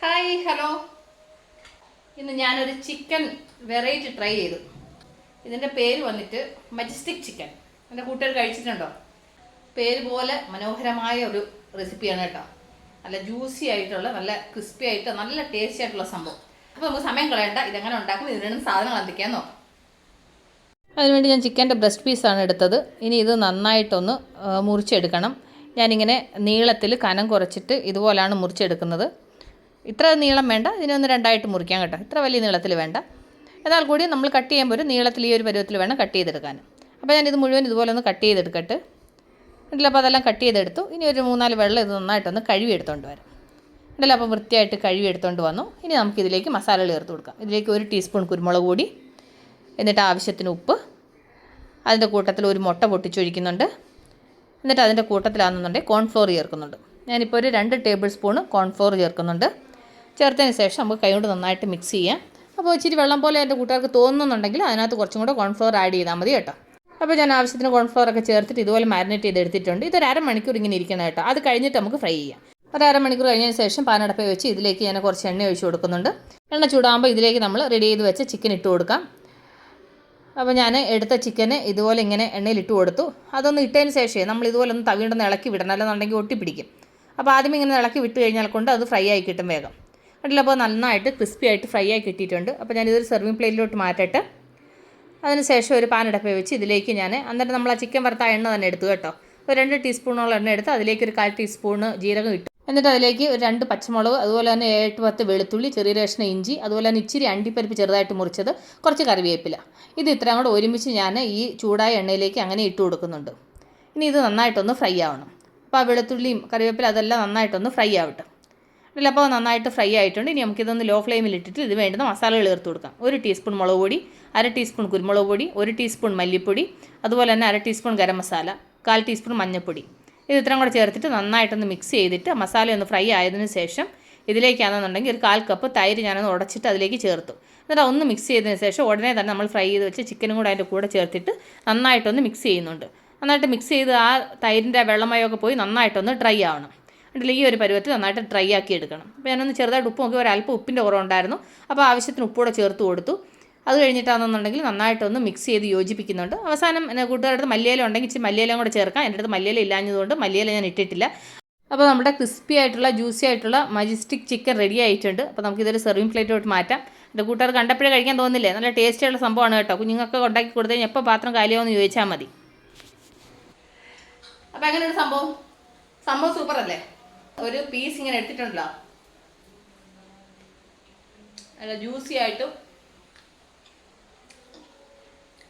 Hi hello. ഇന്ന് ഞാനൊരു chicken variety try ചെയ്തു. ഇതിന്റെ പേര് വന്നിട്ട് മജസ്റ്റിക് ചിക്കൻ. എന്റെ കൂട്ടുകാർ കഴിച്ചിട്ടുണ്ടോ? പേര് പോലെ മനോഹരമായ ഒരു റെസിപ്പിയാണ് കേട്ടോ. നല്ല ജ്യൂസി ആയിട്ടുള്ള നല്ല ക്രിസ്പി ആയിട്ട് നല്ല ടേസ്റ്റി ആയിട്ടുള്ള സംഭവം. അപ്പോൾ നമുക്ക് സമയം കളയണ്ട. ഇതെങ്ങനെ ഉണ്ടാക്കും ഇതിന് രണ്ട് സാധനങ്ങൾ എന്തൊക്കെയാന്ന് നോക്കാം. അതിനുവേണ്ടി ഞാൻ ചിക്കന്റെ ബ്രസ്റ്റ് പീസാണ് എടുത്തത്. ഇനി ഇത് നന്നായിട്ടൊന്ന് മുറിച്ചെടുക്കണം. ഞാനിങ്ങനെ നീളത്തിൽ കനം കുറച്ചിട്ട് ഇതുപോലാണ് മുറിച്ചെടുക്കുന്നത്. ഇത്ര നീളം വേണ്ട. ഇതിനൊന്ന് രണ്ടായിട്ട് മുറിക്കാം കേട്ടോ. ഇത്ര വലിയ നീളത്തിൽ വേണ്ട. എന്നാൽ കൂടി നമ്മൾ കട്ട് ചെയ്യുമ്പോൾ ഒരു നീളത്തിൽ ഈ ഒരു പരുവത്തിൽ വേണം കട്ട് ചെയ്തെടുക്കാൻ. അപ്പോൾ ഞാനിത് മുഴുവൻ ഇതുപോലെ ഒന്ന് കട്ട് ചെയ്തെടുക്കട്ടെ. ഉണ്ടല്ലോ അപ്പോൾ അതെല്ലാം കട്ട് ചെയ്തെടുത്തു. ഇനി ഒരു മൂന്നാൽ വെള്ളം ഇത് നന്നായിട്ടൊന്ന് കഴുകി എടുത്തുകൊണ്ട് വരാം. ഉണ്ടല്ലോ അപ്പോൾ വൃത്തിയായിട്ട് കഴുകി എടുത്തുകൊണ്ട് വന്നു. ഇനി നമുക്ക് ഇതിലേക്ക് മസാലകൾ ചേർത്ത് കൊടുക്കാം. ഇതിലേക്ക് ഒരു ടീസ്പൂൺ കുരുമുളക് പൊടി എന്നിട്ട് ആവശ്യത്തിന് ഉപ്പ് അതിന്റെ കൂട്ടത്തിൽ ഒരു മുട്ട പൊട്ടിച്ചൊഴിക്കുന്നുണ്ട്. എന്നിട്ട് അതിന്റെ കൂട്ടത്തിലാണെന്നുണ്ടെങ്കിൽ കോൺഫ്ലോർ ചേർക്കുന്നുണ്ട്. ഞാനിപ്പോൾ ഒരു രണ്ട് ടേബിൾ സ്പൂൺ കോൺഫ്ലോർ ചേർക്കുന്നുണ്ട്. ചേർത്തതിന് ശേഷം നമുക്ക് കൈകൊണ്ട് നന്നായിട്ട് മിക്സ് ചെയ്യാം. അപ്പോൾ ഇച്ചിരി വെള്ളം പോലെ എന്റെ കൂട്ടുകാർക്ക് തോന്നുന്നുണ്ടെങ്കിൽ അതിനകത്ത് കുറച്ചും കൂടെ കോൺഫ്ലോർ ആഡ് ചെയ്താൽ മതി കേട്ടോ. അപ്പോൾ ഞാൻ ആവശ്യത്തിന് കോൺഫ്ലോർ ഒക്കെ ചേർത്തിട്ട് ഇതുപോലെ മാരിനേറ്റ് ചെയ്ത് എടുത്തിട്ടുണ്ട്. ഇതൊരു അരമണിക്കൂർ ഇങ്ങനെ ഇരിക്കണം കേട്ടോ. അത് കഴിഞ്ഞിട്ട് നമുക്ക് ഫ്രൈ ചെയ്യാം. ഒരു അരമണിക്കൂർ കഴിഞ്ഞതിന് ശേഷം പാനടപ്പ വെച്ച് ഇതിലേക്ക് ഞാൻ കുറച്ച് എണ്ണ ഒഴിച്ച് കൊടുക്കുന്നുണ്ട്. എണ്ണ ചൂടാകുമ്പോൾ ഇതിലേക്ക് നമ്മൾ റെഡി ചെയ്ത് വെച്ച ചിക്കൻ ഇട്ട് കൊടുക്കാം. അപ്പോൾ ഞാൻ എടുത്ത ചിക്കന് ഇതുപോലെ ഇങ്ങനെ എണ്ണയിൽ ഇട്ട് കൊടുത്തു. അതൊന്ന് ഇട്ടതിന് ശേഷമേ നമ്മൾ ഇതുപോലെ ഒന്ന് തവിയുണ്ടെന്ന് ഇളക്കി വിടണം. അല്ലെന്നുണ്ടെങ്കിൽ ഒട്ടിപ്പിടിക്കും. അപ്പോൾ ആദ്യം ഇങ്ങനെ ഇളക്കി വിട്ട് കഴിഞ്ഞാൽ കൊണ്ട് അത് ഫ്രൈ ആയി കിട്ടും വേഗം. അപ്പോൾ നന്നായിട്ട് ക്രിസ്പി ആയിട്ട് ഫ്രൈ ആയി കിട്ടിയിട്ടുണ്ട്. അപ്പോൾ ഞാനിതൊരു സെർവിങ് പ്ലേറ്റിലോട്ട് മാറ്റട്ടെ. അതിനുശേഷം ഒരു പാനടപ്പ വെച്ച് ഇതിലേക്ക് ഞാൻ അന്നേരം നമ്മൾ ആ ചിക്കൻ വറുത്ത എണ്ണ തന്നെ എടുത്തു കേട്ടോ. ഒരു രണ്ട് ടീസ്പൂണോളം എണ്ണ എടുത്ത് അതിലേക്ക് ഒരു കാൽ ടീസ്പൂണ് ജീരകം ഇട്ടു. എന്നിട്ട് അതിലേക്ക് ഒരു രണ്ട് പച്ചമുളക് അതുപോലെ തന്നെ ഏട്ട് പത്ത് വെളുത്തുള്ളി ചെറിയ രേഷന ഇഞ്ചി അതുപോലെ തന്നെ ഇച്ചിരി അണ്ടിപ്പരിപ്പ് ചെറുതായിട്ട് മുറിച്ചത് കുറച്ച് കറിവേപ്പില. ഇത് ഇത്രയും കൂടെ ഒരുമിച്ച് ഞാൻ ഈ ചൂടായ എണ്ണയിലേക്ക് അങ്ങനെ ഇട്ട് കൊടുക്കുന്നുണ്ട്. ഇനി ഇത് നന്നായിട്ടൊന്ന് ഫ്രൈ ആവണം. അപ്പോൾ ആ വെളുത്തുള്ളിയും കറിവേപ്പില അതെല്ലാം നന്നായിട്ടൊന്ന് ഫ്രൈ ആവട്ടെ. ഇല്ല അപ്പോൾ നന്നായിട്ട് ഫ്രൈ ആയിട്ടുണ്ട്. ഇനി നമുക്കിതൊന്ന് ലോ ഫ്ലെയിമിൽ ഇട്ടിട്ട് ഇത് വേണ്ടുന്ന മസാലകൾ ചേർത്ത് കൊടുക്കാം. ഒരു ടീസ്പൂൺ മുളക് പൊടി അര ടീസ്പൂൺ കുരുമുളക് പൊടി ഒരു ടീസ്പൂൺ മല്ലിപ്പൊടി അതുപോലെ തന്നെ അര ടീസ്പൂൺ ഗരം മസാല കാൽ ടീസ്പൂൺ മഞ്ഞൾപ്പൊടി ഇത് ഇത്രയും കൂടെ ചേർത്തിട്ട് നന്നായിട്ടൊന്ന് മിക്സ് ചെയ്തിട്ട് മസാല ഒന്ന് ഫ്രൈ ആയതിന് ശേഷം ഇതിലേക്കാണെന്നുണ്ടെങ്കിൽ ഒരു കാൽ കപ്പ് തൈര് ഞാനൊന്ന് ഉടച്ചിട്ട് അതിലേക്ക് ചേർത്തു. എന്നിട്ട് ഒന്ന് മിക്സ് ചെയ്തതിന് ശേഷം ഉടനെ തന്നെ നമ്മൾ ഫ്രൈ ചെയ്ത് വെച്ച് ചിക്കനും കൂടെ അതിന്റെ കൂടെ ചേർത്തിട്ട് നന്നായിട്ടൊന്ന് മിക്സ് ചെയ്യുന്നുണ്ട്. നന്നായിട്ട് മിക്സ് ചെയ്ത് ആ തൈരിന്റെ വെള്ളമയമൊക്കെ പോയി നന്നായിട്ടൊന്ന് ഡ്രൈ ആവണം. എന്നിട്ട് ഈ ഒരു പരുവത്തിൽ നന്നായിട്ട് ഡ്രൈ ആക്കി എടുക്കണം. അപ്പോൾ ഞാനൊന്ന് ചെറുതായിട്ട് ഉപ്പ് നോക്കി ഒരല്പം ഉപ്പിന്റെ കുറവുണ്ടായിരുന്നു. അപ്പോൾ ആവശ്യത്തിന് ഉപ്പൂടെ ചേർത്ത് കൊടുത്തു. അത് കഴിഞ്ഞിട്ടാണെന്നുണ്ടെങ്കിൽ നന്നായിട്ടൊന്ന് മിക്സ് ചെയ്ത് യോജിപ്പിക്കുന്നുണ്ട്. അവസാനം എന്റെ കൂട്ടുകാരുടെ മല്ലിയില ഉണ്ടെങ്കിൽ ഇച്ചിരി മല്ലിയിലും കൂടെ ചേർക്കാം. എന്റെ അടുത്ത് മല്ലിയില ഇല്ലാഞ്ഞതുകൊണ്ട് മല്ലിയില ഞാൻ ഇട്ടിട്ടില്ല. അപ്പോൾ നമ്മുടെ ക്രിസ്പി ആയിട്ടുള്ള ജ്യൂസി ആയിട്ടുള്ള മജിസ്റ്റിക് ചിക്കൻ റെഡി ആയിട്ടുണ്ട്. അപ്പോൾ നമുക്കിതൊരു സെർവിങ് പ്ലേറ്റിലോട്ട് മാറ്റാം. എന്റെ കൂട്ടുകാർ കണ്ടപ്പോഴേ കഴിക്കാൻ തോന്നില്ലേ നല്ല ടേസ്റ്റ് ആയിട്ടുള്ള സംഭവമാണ് കേട്ടോ. കുഞ്ഞുങ്ങൾക്ക് ഉണ്ടാക്കി കൊടുത്തു കഴിഞ്ഞാൽ എപ്പോൾ പാത്രം കാലിയാവെന്ന് ചോദിച്ചാൽ മതി. അപ്പോൾ അങ്ങനെ ഒരു സംഭവം? സംഭവം സൂപ്പർ അല്ലേ? ഒരു പീസ് ഇങ്ങനെ എടുത്തിട്ടുണ്ടല്ലോ. അല്ല ജ്യൂസി ആയിട്ടും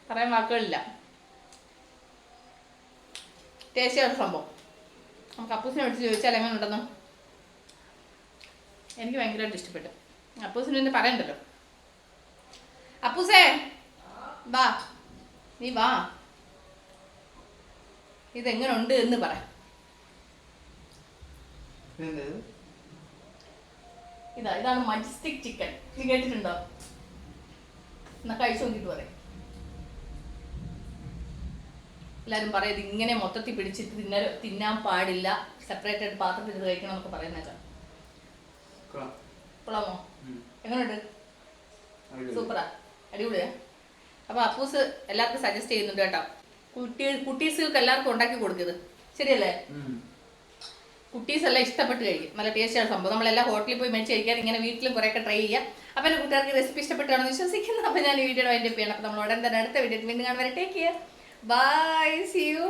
പറയാൻ വാക്കുകളില്ല. ടേസ്റ്റി ആയിട്ട് സംഭവം. നമുക്ക് അപ്പൂസിനെ വിളിച്ച് ചോദിച്ചാൽ എങ്ങനെ ഉണ്ടെന്ന്? എനിക്ക് ഭയങ്കരമായിട്ട് ഇഷ്ടപ്പെട്ടു. അപ്പൂസിന് പിന്നെ പറയണ്ടല്ലോ. അപ്പൂസേ വാ. നീ വാ. ഇതെങ്ങനെ ഉണ്ട് എന്ന് പറ. ഇതാ ഇതാണ് മജസ്റ്റിക് ചിക്കൻ നീ കേട്ടിട്ടുണ്ടോ? എന്നാ കഴിച്ചു നോക്കിട്ട് പറയും. എല്ലാവരും പറയും ഇത് ഇങ്ങനെ മൊത്തത്തിൽ പിടിച്ചിട്ട് തിന്ന തിന്നാൻ പാടില്ല. സെപ്പറേറ്റ് ആയിട്ട് പാത്രത്തിൽ ഇത് കഴിക്കണം എന്നൊക്കെ പറയുന്നേക്കാം. കൊള്ളാമോ? എങ്ങനെയുണ്ട് സൂപ്പറാ. അടിപൊളിയാ. അപ്പൊ അപ്പൂസ് എല്ലാവർക്കും സജസ്റ്റ് ചെയ്യുന്നുണ്ട് കേട്ടോ. കുട്ടി കുട്ടീസുകൾക്ക് എല്ലാവർക്കും ഉണ്ടാക്കി കൊടുക്കരുത്. ശരിയല്ലേ? കുട്ടീസ് എല്ലാം ഇഷ്ടപ്പെട്ട് കഴിക്കും. നല്ല ടേസ്റ്റാണ് സംഭവം. നമ്മളെല്ലാം ഹോട്ടലിൽ പോയി മേടിച്ച് കഴിക്കാൻ ഇങ്ങനെ വീട്ടിലും കുറേയൊക്കെ ട്രൈ ചെയ്യാം. അപ്പം എന്റെ കൂട്ടുകാർക്ക് റെസിപ്പി ഇഷ്ടപ്പെട്ടാണെന്ന് വിശ്വസിക്കുന്നു. അപ്പം ഞാൻ ഈ വീഡിയോ വൈൻഡപ്പ് ചെയ്യണം. അപ്പം നമ്മൾ ഉടൻ തന്നെ അടുത്ത വീഡിയോ വീണ്ടും കാണുവരെ take care bye see you